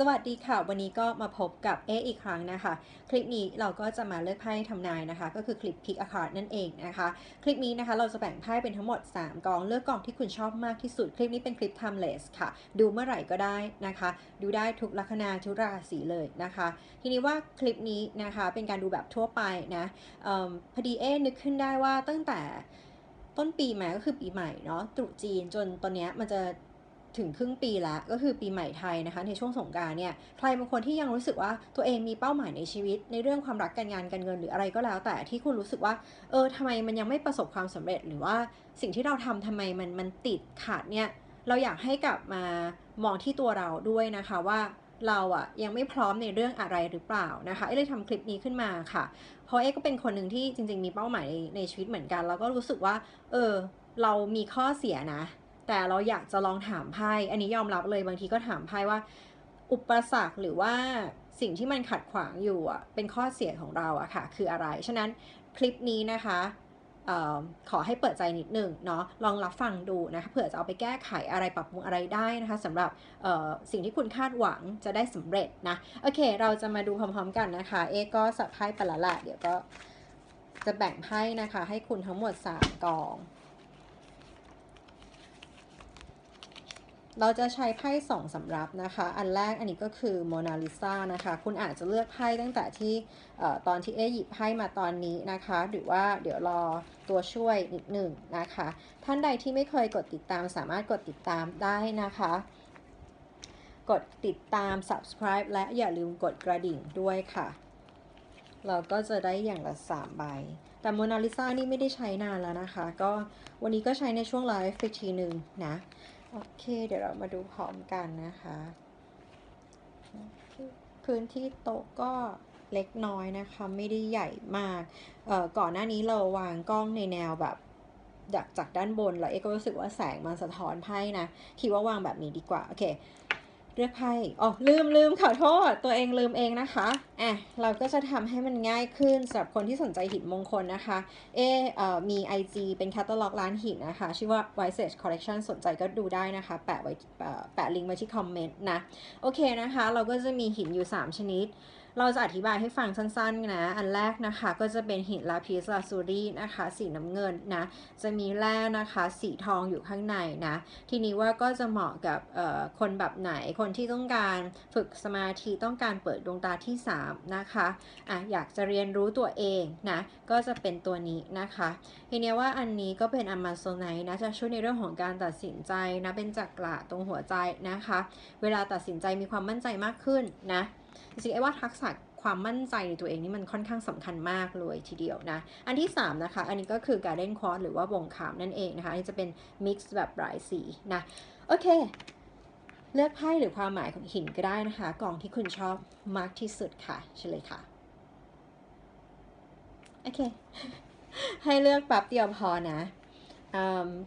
สวัสดีค่ะ วันนี้ก็มาพบกับเออีกครั้งนะคะ คลิปนี้เราก็จะมาเลือกไพ่ทำนายนะคะ ก็คือคลิป Pick a card นั่นเองนะคะ คลิปนี้นะคะเราจะแบ่งไพ่เป็นทั้งหมด 3กองเลือกกองที่คุณชอบมากที่สุด คลิปนี้เป็นคลิป timeless ค่ะ ดูเมื่อไหร่ก็ได้นะคะ ดูได้ทุกลัคนาทุกราศีเลยนะคะ ทีนี้ว่าคลิปนี้นะคะเป็นการดูแบบทั่วไปนะเอพอดีเอนึกขึ้นได้ว่าตั้งแต่ต้นปีมาก็คือปีใหม่เนาะตรุษจีนจนตอนเนี้ยมันจะ ถึงครึ่งปีแล้วก็คือปีใหม่ไทยนะคะ ในช่วงสงการเนี่ยใครบางคนที่ยังรู้สึกว่าตัวเองมีเป้าหมายในชีวิต ในเรื่องความรักการงานการเงินหรืออะไรก็แล้ว แต่ที่คุณรู้สึกว่าเออทำไมมันยังไม่ประสบความสำเร็จหรือว่าสิ่งที่เราทำทำไมมันมันติดขาดเนี่ยเราอยากให้กลับมามองที่ตัวเราด้วยนะคะว่าเราอะยังไม่พร้อมในเรื่องอะไรหรือเปล่านะคะเอ้เลยทำคลิปนี้ขึ้นมาค่ะ เพราะเอ๊ก็เป็นคนหนึ่งที่จริง ๆ มีเป้าหมายในในชีวิตเหมือนกัน แล้วก็รู้สึกว่า เออ เรามีข้อเสียนะ แต่เราอยากจะลองถามไพ่อันนี้ยอมรับเลยบางทีก็ถามไพ่ว่า อุปสรรคหรือว่าสิ่งที่มันขัดขวางอยู่อะเป็นข้อเสียของเราอะค่ะคืออะไร ฉะนั้นคลิปนี้นะคะออขอให้เปิดใจนิดหนึ่งเนาะลองรับฟังดูนะคะเผื่อจะเอาไปแก้ไขอะไรปรับปรุงอะไรได้นะคะสำหรับสิ่งที่คุณคาดหวังจะได้สำเร็จนะโอเค เราจะมาดูพร้อมๆกันนะคะ เอก็สับไพ่ปละละเดี๋ยวก็จะแบ่งไพ่นะคะ ให้คุณทั้งหมด 3กอง เราจะใช้ไพ่สองสำรับนะคะ อันแรกอันนี้ก็คือโมนาลิซานะคะ คุณอาจจะเลือกไพ่ตั้งแต่ที่ตอนที่เอหยิบไพ่มาตอนนี้นะคะ หรือว่าเดี๋ยวรอตัวช่วยนิดหนึ่งนะคะ ท่านใดที่ไม่เคยกดติดตามสามารถกดติดตามได้นะคะ กดติดตาม subscribe และอย่าลืมกดกระดิ่งด้วยค่ะ เราก็จะได้อย่างละ3ใบ แต่โมนาลิซานี่ไม่ได้ใช้นานแล้วนะคะ ก็วันนี้ก็ใช้ในช่วงไลฟ์อีกทีหนึ่งนะ โอเค เดี๋ยวเรามาดูพร้อมกันนะคะ พื้นที่โต๊ะก็เล็กน้อยนะคะ ไม่ได้ใหญ่มากเอ่อก่อนหน้านี้เราวางกล้องในแนวแบบจากจากด้านบนแล้วเอ็ก็รู้สึกว่าแสงมันสะท้อนไพ่นะ คิดว่าวางแบบนี้ดีกว่า โอเค เลือกไพ่อ๋อลืมลืมขอโทษ ตัวเองลืมเองนะคะ อะเราก็จะทำให้มันง่ายขึ้นสำหรับคนที่สนใจหินมงคลนะคะ เอเอ่อมี IG เป็นแคตตาล็อกร้านหินนะคะ ชื่อว่า w i s e Collection สนใจก็ดูได้นะคะ แปะไว้แปะลิงก์ไว้ที่คอมเมนต์นะ โอเคนะคะ เราก็จะมีหินอยู่ 3 ชนิด เราจะอธิบายให้ฟังสั้นๆนะ อันแรกนะคะก็จะเป็นหินลาพิสลาซูรีนะคะ สีน้ำเงินนะ จะมีแร่นะคะ สีทองอยู่ข้างในนะ ทีนี้ว่าก็จะเหมาะกับคนแบบไหนคนที่ต้องการฝึกสมาธิต้องการเปิดดวงตาที่3นะคะอะอยากจะเรียนรู้ตัวเองนะก็จะเป็นตัวนี้นะคะทีนี้ว่าอันนี้ก็เป็นอมาโซไนนะจะช่วยในเรื่องของการตัดสินใจนะเป็นจักระตรงหัวใจนะคะ เวลาตัดสินใจมีความมั่นใจมากขึ้นนะจริงๆไอ้ว่าทักษะความมั่นใจในตัวเองนี่มันค่อนข้างสำคัญมากเลยทีเดียวนะ อันที่ 3 นะคะ อันนี้ก็คือ Garden q u a r t หรือว่าวงขามนั่นเองนะคะนี่จะเป็นมิกซ์แบบหลายสีนะ โอเค เลือกไพ่หรือความหมายของหินก็ได้นะคะ กล่องที่คุณชอบมากที่สุดค่ะเฉลยค่ะ โอเค ให้เลือกแป๊บเดียวพอนะ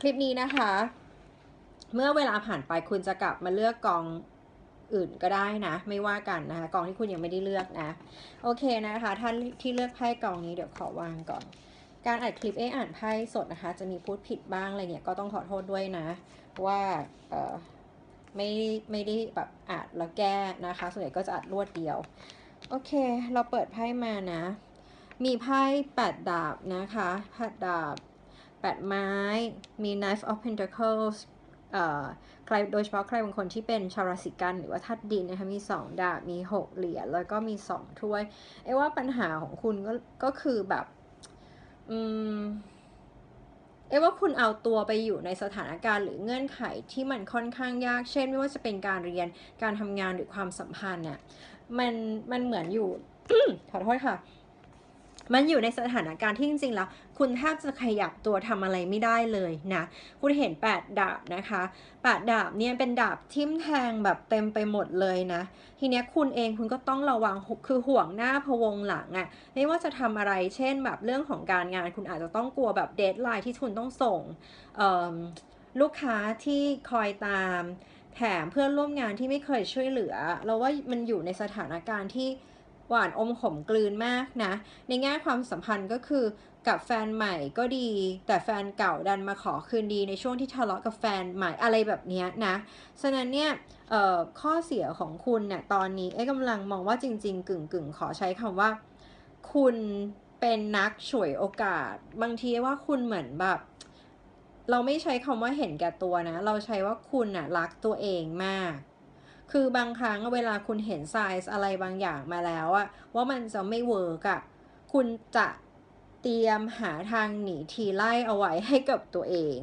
คลิปนี้นะคะ เมื่อเวลาผ่านไปคุณจะกลับมาเลือกกองอื่นก็ได้นะ ไม่ว่ากันนะคะกองที่คุณยังไม่ได้เลือกนะ โอเคนะคะ ท่านที่เลือกไพ่กองนี้เดี๋ยวขอวางก่อน การอัดคลิปเออ่านไพ่สดนะคะ จะมีพูดผิดบ้างอะไรเนี่ยก็ต้องขอโทษด้วยนะ ว่า ไม่ไม่ได้แบบอัดแล้วแก้นะคะ ส่วนใหญ่ก็จะอัดรวดเดียว โอเค เราเปิดไพ่มานะ มีไพ่แปดดาบนะคะแปดดาบแปดไม้ มี knife of pentacles ใครโดยเฉพาะใครบางคนที่เป็นชาวราศีกันหรือว่าทัดดินนะคะมี 2 ดาบมี 6 เหรียญแล้วก็มี 2 ถ้วยเอ้ว่าปัญหาของคุณก็ก็คือแบบ อืม เอ้ว่าคุณเอาตัวไปอยู่ในสถานการณ์หรือเงื่อนไขที่มันค่อนข้างยาก เช่น ไม่ว่าจะเป็นการเรียน การทำงานหรือความสัมพันธ์เนี่ย มัน มันเหมือนอยู่ ขอโทษค่ะ มันอยู่ในสถานการณ์ที่จริงๆแล้ว คุณแทบจะขยับตัวทำอะไรไม่ได้เลยนะ คุณเห็นแปดดาบนะคะแปดดาบเนี่ยเป็นดาบทิ่มแทงแบบเต็มไปหมดเลยนะ ทีเนี้ยคุณเองคุณก็ต้องระวังคือห่วงหน้าพวงหลังอะ่ะไม่ว่าจะทำอะไรเช่นแบบเรื่องของการงาน คุณอาจจะต้องกลัวแบบเดทไลน์ที่คุณต้องส่งลูกค้าที่คอยตาม แถมเพื่อนร่วมงานที่ไม่เคยช่วยเหลือ เราว่ามันอยู่ในสถานการณ์ที่ หวานอมขมกลืนมากนะ ในแง่ความสัมพันธ์ก็คือกับแฟนใหม่ก็ดี แต่แฟนเก่าดันมาขอคืนดีในช่วงที่ทะเลาะกับแฟนใหม่อะไรแบบนี้นะฉะนั้นเนี่ยข้อเสียของคุณเนี่ยตอนนี้เอ๊กำลังมองว่าจริง ๆ กึ่งกึ่งขอใช้คำว่า คุณเป็นนักฉวยโอกาส บางทีว่าคุณเหมือนแบบ เราไม่ใช้คำว่าเห็นแก่ตัวนะ เราใช้ว่าคุณน่ะรักตัวเองมาก คือบางครั้งเวลาคุณเห็นไซส์อะไรบางอย่างมาแล้วอะว่ามันจะไม่เวิร์กอะคุณจะเตรียมหาทางหนีทีไล่เอาไว้ให้กับตัวเอง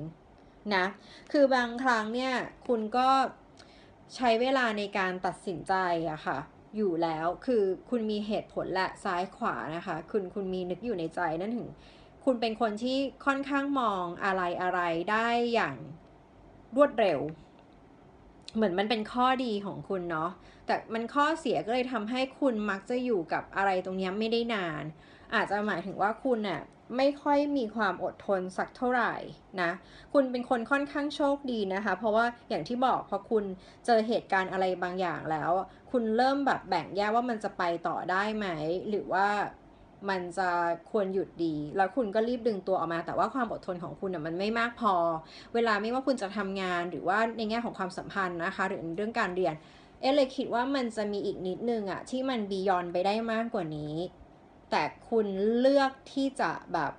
นะ คือบางครั้งเนี่ยคุณก็ใช้เวลาในการตัดสินใจอะค่ะ อยู่แล้วคือคุณมีเหตุผลและซ้ายขวานะคะ คุณคุณมีนึกอยู่ในใจนั่นถึง คุณเป็นคนที่ค่อนข้างมองอะไรอะไรได้อย่างรวดเร็ว เหมือนมันเป็นข้อดีของคุณเนาะ แต่มันข้อเสียก็เลยทำให้คุณมักจะอยู่กับอะไรตรงนี้ไม่ได้นาน อาจจะหมายถึงว่าคุณน่ะไม่ค่อยมีความอดทนสักเท่าไหร่นะ คุณเป็นคนค่อนข้างโชคดีนะคะ เพราะว่าอย่างที่บอกพอคุณเจอเหตุการณ์อะไรบางอย่างแล้ว คุณเริ่มแบบแบ่งแยกว่ามันจะไปต่อได้ไหม หรือว่า มันจะควรหยุดดี แล้วคุณก็รีบดึงตัวออกมา แต่ว่าความอดทนของคุณน่ะมันไม่มากพอ เวลาไม่ว่าคุณจะทำงานหรือว่าในแง่ของความสัมพันธ์นะคะ หรือเรื่องการเรียน เอเลยคิดว่ามันจะมีอีกนิดนึงอะที่มันบียอนไปได้มากกว่านี้ แต่คุณเลือกที่จะแบบ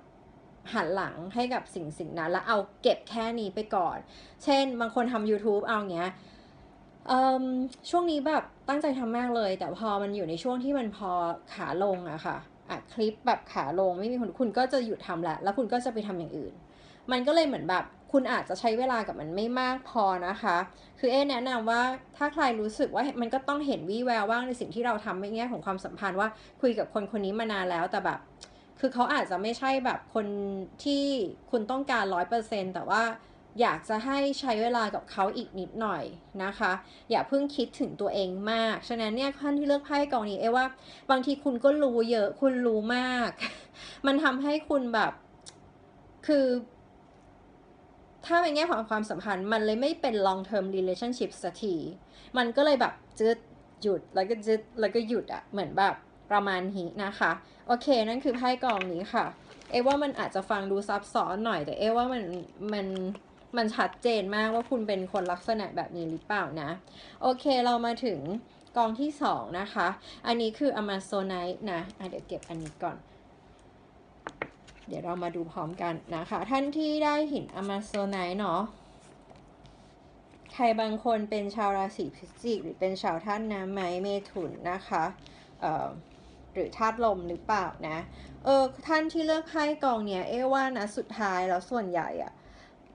หันหลังให้กับสิ่งสิ่งนั้น แล้วเอาเก็บแค่นี้ไปก่อน เช่น บางคนทำ YouTube เอาเงี้ยช่วงนี้แบบตั้งใจทำมากเลย แต่พอมันอยู่ในช่วงที่มันพอขาลงอะค่ะ อัดคลิปแบบขาลงไม่มีคนคุณก็จะหยุดทำแหละแล้วคุณก็จะไปทำอย่างอื่น มันก็เลยเหมือนแบบคุณอาจจะใช้เวลากับมันไม่มากพอนะคะ คือเอ๊แนะนำว่าถ้าใครรู้สึกว่ามันก็ต้องเห็นวี่แววว่างในสิ่งที่เราทำในแง่ของความสัมพันธ์ว่าคุยกับคนคนนี้มานานแล้วแต่แบบ คือเขาอาจจะไม่ใช่แบบคนที่คุณต้องการร้อยเปอร์เซ็นแต่ว่า อยากจะให้ใช้เวลากับเขาอีกนิดหน่อยนะคะ อย่าเพิ่งคิดถึงตัวเองมาก ฉะนั้นเนี่ยท่านที่เลือกไพ่กองนี้เอว่า บางทีคุณก็รู้เยอะคุณรู้มาก มันทำให้คุณแบบคือ ถ้าในแง่ของความสัมพันธ์ มันเลยไม่เป็น long term relationship สักทีมันก็เลยแบบจืดหยุดแล้วก็จืดแล้วก็หยุดอะเหมือนแบบประมาณนี้นะคะ โอเค นั่นคือไพ่กองนี้ค่ะ เอว่ามันอาจจะฟังดูซับซ้อนหน่อยแต่เอว่ามันมัน มันชัดเจนมากว่าคุณเป็นคนลักษณะแบบนี้หรือเปล่านะ โอเคเรามาถึงกองที่สองนะคะ อันนี้คือ Amazonite นะะเดี๋ยวเก็บอันนี้ก่อน เดี๋ยวเรามาดูพร้อมกันนะคะ ท่านที่ได้หินอมาโซไนเนาะใครบางคนเป็นชาวราศีพิจิก หรือเป็นชาวท่านน้ำไม้เมถุนนะคะเอ่อหรือธาตุลมหรือเปล่านะ เออท่านที่เลือกไพ่กองเนี้ยเอว่านะสุดท้ายแล้วส่วนใหญ่อะ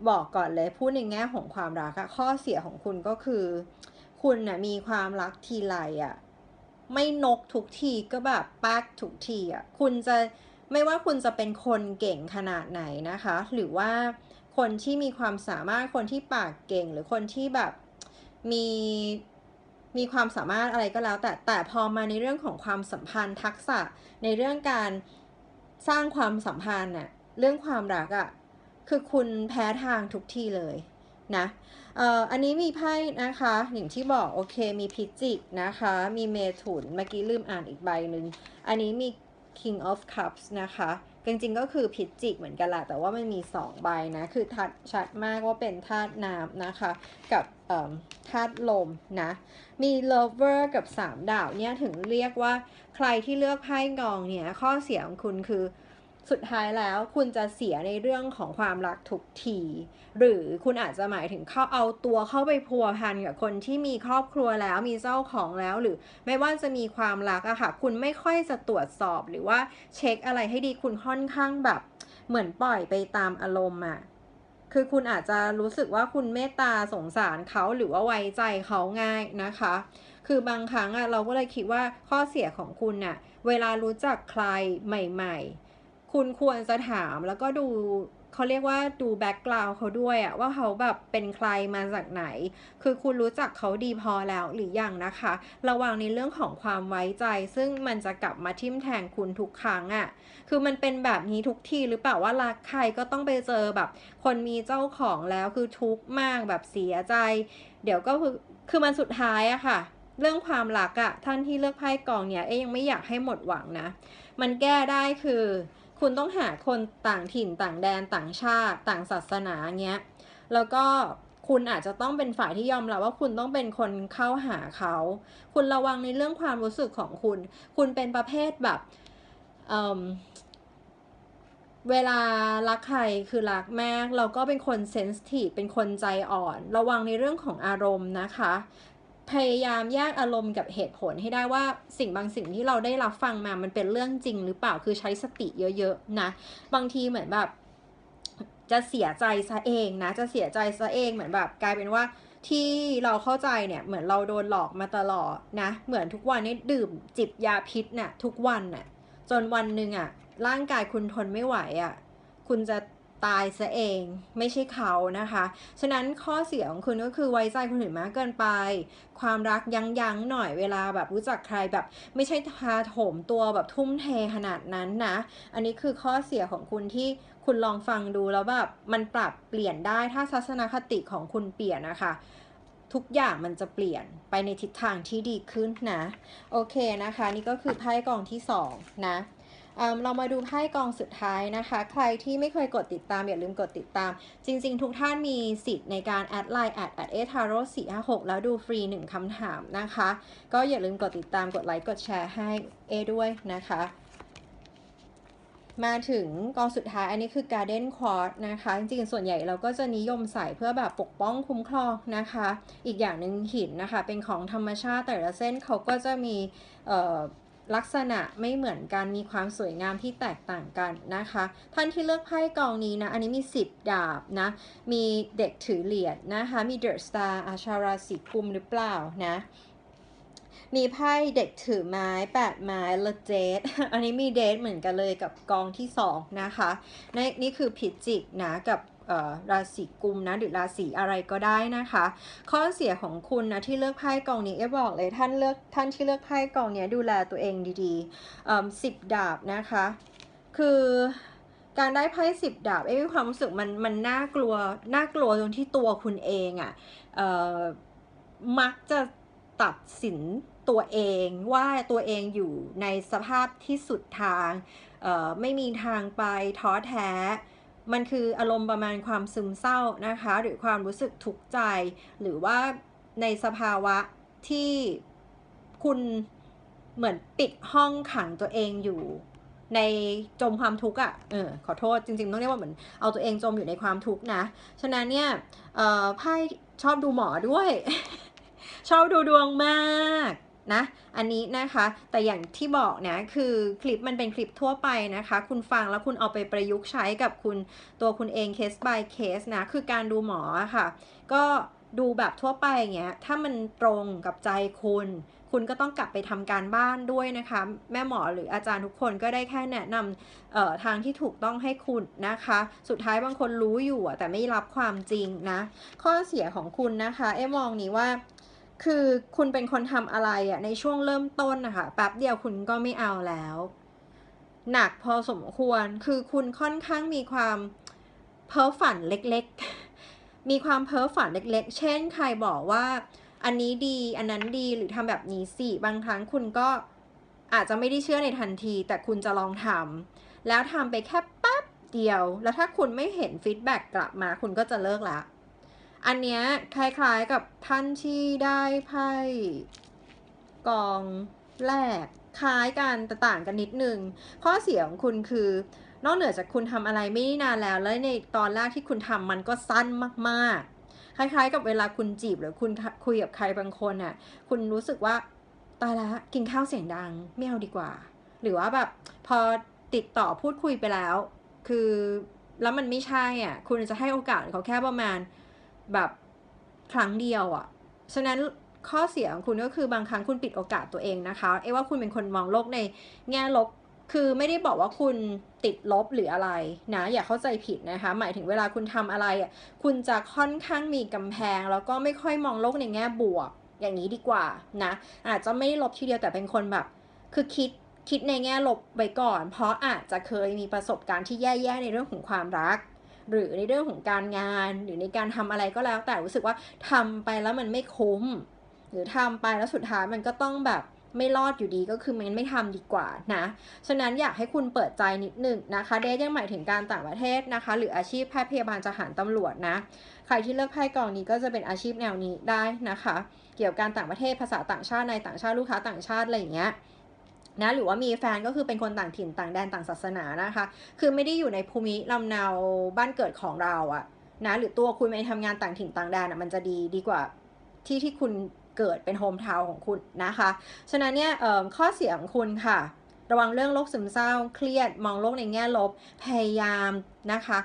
บอกก่อนเลยพูดในแง่ของความรักอะข้อเสียของคุณก็คือ คุณนะมีความรักทีไรอะไม่นกทุกทีก็แบบปักทุกทีอะคุณจะไม่ว่าคุณจะเป็นคนเก่งขนาดไหนนะคะ หรือว่าคนที่มีความสามารถคนที่ปากเก่งหรือคนที่แบบมีมีความสามารถอะไรก็แล้ว แต่แต่พอมาในเรื่องของความสัมพันธ์ทักษะในเรื่องการสร้างความสัมพันธ์น่ะเรื่องความรักอะ่ะ คือคุณแพ้ทางทุกที่เลยนะอันนี้มีไพ่นะคะอย่างที่บอกโอเคมีพิจิกนะคะ มีเมถุนเมื่อกี้ลืมอ่านอีกใบหนึ่งอันนี้มี King of Cups นะคะ จริงๆก็คือพิจิกเหมือนกันแหละแต่ว่ามันมี 2 ใบนะ คือทัดชัดมากว่าเป็นธาตุน้ำนะคะ กับธาตุลมนะ มี lover กับ 3 ดาวเนี่ยถึงเรียกว่าใครที่เลือกไพ่กองเนี่ย ข้อเสียของคุณคือ สุดท้ายแล้วคุณจะเสียในเรื่องของความรักทุกที หรือคุณอาจจะหมายถึงเข้าเอาตัวเข้าไปพัวพันกับคนที่มีครอบครัวแล้วมีเจ้าของแล้วหรือไม่ว่าจะมีความรักอะค่ะ คุณไม่ค่อยจะตรวจสอบหรือว่าเช็คอะไรให้ดีคุณค่อนข้างแบบ เหมือนปล่อยไปตามอารมณ์อะคือคุณอาจจะรู้สึกว่าคุณเมตตาสงสารเขาหรือว่าไว้ใจเขาง่ายนะคะ คือบางครั้งอะเราก็เลยคิดว่าข้อเสียของคุณน่ะ เวลารู้จักใครใหม่ ๆ คุณควรจะถามแล้วก็ดูเขาเรียกว่าดูแบ็กกราวเขาด้วยอะว่าเขาแบบเป็นใครมาจากไหน คือคุณรู้จักเขาดีพอแล้วหรือยังนะคะ ระวังในเรื่องของความไว้ใจ ซึ่งมันจะกลับมาทิ่มแทงคุณทุกครั้งอะคือมันเป็นแบบนี้ทุกทีหรือเปล่าว่ารักใครก็ต้องไปเจอแบบ คนมีเจ้าของแล้วคือทุกข์มากแบบเสียใจ เดี๋ยวก็คือคือมันสุดท้ายอะค่ะเรื่องความรักอะท่านที่เลือกไพ่กองเนี่ยเอ๊ยังไม่อยากให้หมดหวังนะ มันแก้ได้คือ คุณต้องหาคนต่างถิ่นต่างแดนต่างชาติ ต่างศาสนาเงี้ย แล้วก็คุณอาจจะต้องเป็นฝ่ายที่ยอมรับว่าคุณต้องเป็นคนเข้าหาเขา คุณระวังในเรื่องความรู้สึกของคุณ คุณเป็นประเภทแบบเเวลารักใครคือรักแม่เราก็เป็นคนเซนสทีฟเป็นคนใจอ่อน ระวังในเรื่องของอารมณ์นะคะ พยายามแยกอารมณ์กับเหตุผลให้ได้ว่าสิ่งบางสิ่งที่เราได้รับฟังมามันเป็นเรื่องจริงหรือเปล่าคือใช้สติเยอะๆนะบางทีเหมือนแบบจะเสียใจซะเองนะ จะเสียใจซะเองเหมือนแบบกลายเป็นว่าที่เราเข้าใจเนี่ยเหมือนเราโดนหลอกมาตลอดนะ เหมือนทุกวันนี้ดื่มจิบยาพิษนะ่ะทุกวันน่ะจนวันหนึ่งอะ่ะร่างกายคุณทนไม่ไหวอะ่ะคุณจะ ตายซะเองไม่ใช่เขานะคะ ฉะนั้นข้อเสียของคุณก็คือไว้ใจคนอื่นมากเกินไป ความรักยั้งยั้งหน่อยเวลาแบบรู้จักใครแบบ ไม่ใช่ทาโถมตัวแบบทุ่มเทขนาดนั้นนะ อันนี้คือข้อเสียของคุณที่คุณลองฟังดูแล้วแบบมันปรับเปลี่ยนได้ถ้าทัศนคติของคุณเปลี่ยนนะคะทุกอย่างมันจะเปลี่ยนไปในทิศทางที่ดีขึ้นนะ โอเคนะคะ นี่ก็คือไพ่กองที่ 2 นะ เรามาดูไพ่กองสุดท้ายนะคะ ใครที่ไม่เคยกดติดตาม อย่าลืมกดติดตาม จริง ๆ ทุกท่านมีสิทธิ์ในการแอดไลน์แอดแอดเอทาโร่สี่ห้าหกแล้วดูฟรี1คำถามนะคะ ก็อย่าลืมกดติดตามกดไลค์กดแชร์ให้เอด้วยนะคะ มาถึงกองสุดท้ายอันนี้คือ Garden Quartz นะคะ จริงๆ ส่วนใหญ่เราก็จะนิยมใส่เพื่อแบบปกป้องคุ้มครองนะคะ อีกอย่างหนึ่งหินนะคะ เป็นของธรรมชาติแต่ละเส้นเขาก็จะมีเอ่อ ลักษณะไม่เหมือนกันมีความสวยงามที่แตกต่างกันนะคะ ท่านที่เลือกไพ่กองนี้นะ อันนี้มี 10 ดาบนะ มีเด็กถือเหรียญนะคะ มีเดอะสตาร์อาชาราสีกุมหรือเปล่านะ มีไพ่เด็กถือไม้แปดไม้ละเจดอันนี้มีเดทเหมือนกันเลยกับกองที่ 2 นะคะนนี่คือผิจิกนะกับ ราศีกุมนะหรือราศีอะไรก็ได้นะคะ ข้อเสียของคุณนะที่เลือกไพ่กองนี้เอบอกเลยท่านเลือกท่านที่เลือกไพ่กองนี้ดูแลตัวเองดีๆสิบดาบนะคะ คือการได้ไพ่สิบดาบเอ้มีความรู้สึกมันมันน่ากลัวน่ากลัวตรงที่ตัวคุณเองอะ่ะมักจะตัดสินตัวเองว่าตัวเองอยู่ในสภาพที่สุดทางไม่มีทางไปท้อแท้ มันคืออารมณ์ประมาณความซึมเศร้านะคะ หรือความรู้สึกทุกข์ใจ หรือว่าในสภาวะที่คุณเหมือนปิดห้องขังตัวเองอยู่ ในจมความทุกข์อะ เออ ขอโทษจริงๆ ต้องเรียกว่าเหมือนเอาตัวเองจมอยู่ในความทุกข์นะ ฉะนั้นเนี่ยไพ่ชอบดูหมอด้วย ชอบดูดวงมาก นะ อันนี้นะคะ แต่อย่างที่บอกนะคือคลิปมันเป็นคลิปทั่วไปนะคะ คุณฟังแล้วคุณเอาไปประยุกต์ใช้กับคุณตัวคุณเองเคส by เคสนะ คือการดูหมอค่ะ ก็ดูแบบทั่วไปอย่างเงี้ย ถ้ามันตรงกับใจคุณ คุณก็ต้องกลับไปทำการบ้านด้วยนะคะ แม่หมอหรืออาจารย์ทุกคนก็ได้แค่แนะนำทางที่ถูกต้องให้คุณนะคะ สุดท้ายบางคนรู้อยู่แต่ไม่รับความจริงนะ ข้อเสียของคุณนะคะ เอมองนี้ว่า คือคุณเป็นคนทำอะไรอะในช่วงเริ่มต้นนะคะแป๊บเดียวคุณก็ไม่เอาแล้ว หนักพอสมควรคือคุณค่อนข้างมีความเพ้อฝันเล็กๆ มีความเพ้อฝันเล็กๆ เช่นใครบอกว่าอันนี้ดีอันนั้นดีหรือทำแบบนี้สิบางครั้งคุณก็อาจจะไม่ได้เชื่อในทันที แต่คุณจะลองทำแล้วทำไปแค่แป๊บเดียว แล้วถ้าคุณไม่เห็นฟีดแบ็กกลับมาคุณก็จะเลิกละ อันเนี้ยคล้ายๆกับท่านที่ได้ไพ่กองแรกคล้ายกันแต่ต่างกันนิดนึง ข้อเสียของคุณคือนอกเหนือจากคุณทำอะไรไม่นานแล้ว แล้วในตอนแรกที่คุณทำมันก็สั้นมากๆ คล้ายๆ กับเวลาคุณจีบหรือคุณคุยกับใครบางคนอะ คุณรู้สึกว่าตายละกินข้าวเสียงดังไม่เอาดีกว่า หรือว่าแบบพอติดต่อพูดคุยไปแล้ว คือแล้วมันไม่ใช่อะ คุณจะให้โอกาสเขาแค่ประมาณ แบบครั้งเดียวอะ่ะ ฉะนั้นข้อเสียของคุณก็คือบางครั้งคุณปิดโอกาสตัวเองนะคะ เอว่าคุณเป็นคนมองโลกในแง่ลบ คือไม่ได้บอกว่าคุณติดลบหรืออะไรนะ อย่าเข้าใจผิดนะคะ หมายถึงเวลาคุณทำอะไรอะ คุณจะค่อนข้างมีกำแพง แล้วก็ไม่ค่อยมองโลกในแง่บวก อย่างนี้ดีกว่านะ อาจจะไม่ได้ลบทีเดียวแต่เป็นคนแบบ คือคิดคิดในแง่ลบไว้ก่อน เพราะอาจจะเคยมีประสบการณ์ที่แย่ๆในเรื่องของความรัก หรือในเรื่องของการงาน หรือในการทำอะไรก็แล้ว แต่รู้สึกว่าทำไปแล้วมันไม่คุ้ม หรือทำไปแล้วสุดท้ายมันก็ต้องแบบไม่รอดอยู่ดีก็คือมันไม่ทำดีกว่านะ ฉะนั้นอยากให้คุณเปิดใจนิดหนึ่งนะคะ เดยังหมายถึงการต่างประเทศนะคะ หรืออาชีพแพทย์พยาบาลทหารตำรวจนะ ใครที่เลือกไพ่กองนี้ก็จะเป็นอาชีพแนวนี้ได้นะคะ เกี่ยวกับการต่างประเทศภาษาต่างชาติในต่างชาติลูกค้าต่างชาติอะไรอย่างเงี้ย นะหรือว่ามีแฟนก็คือเป็นคนต่างถิ่นต่างแดนต่างศาสนานะคะ คือไม่ได้อยู่ในภูมิลำเนาบ้านเกิดของเราอะนะหรือตัวคุณไปทำงานต่างถิ่นต่างแดนอะมันจะดีดีกว่าที่ที่คุณเกิดเป็นโฮมทาวของคุณนะคะ ฉะนั้นเนี่ยข้อเสียของคุณค่ะ ระวังเรื่องโรคซึมเศร้า เครียด มองโลกในแง่ลบ พยายามนะคะ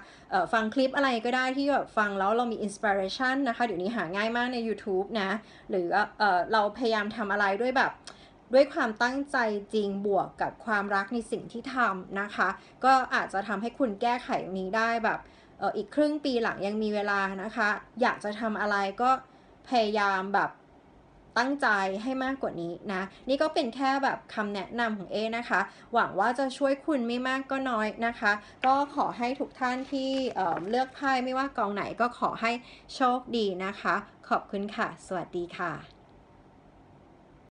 ฟังคลิปอะไรก็ได้ที่แบบฟังแล้วเรามีอินสปิเรชันนะคะ เดี๋ยวนี้หาง่ายมากใน YouTube นะ หรือเอ่อเราพยายามทำอะไรด้วยแบบ ด้วยความตั้งใจจริงบวกกับความรักในสิ่งที่ทำนะคะ ก็อาจจะทำให้คุณแก้ไขตรงนี้ได้แบบอีกครึ่งปีหลังยังมีเวลานะคะ อยากจะทำอะไรก็พยายามแบบตั้งใจให้มากกว่านี้นะ นี่ก็เป็นแค่แบบคำแนะนำของเอนะคะ หวังว่าจะช่วยคุณไม่มากก็น้อยนะคะ ก็ขอให้ทุกท่านที่เเลือกไพ่ไม่ว่ากองไหนก็ขอให้โชคดีนะคะ ขอบคุณค่ะ สวัสดีค่ะ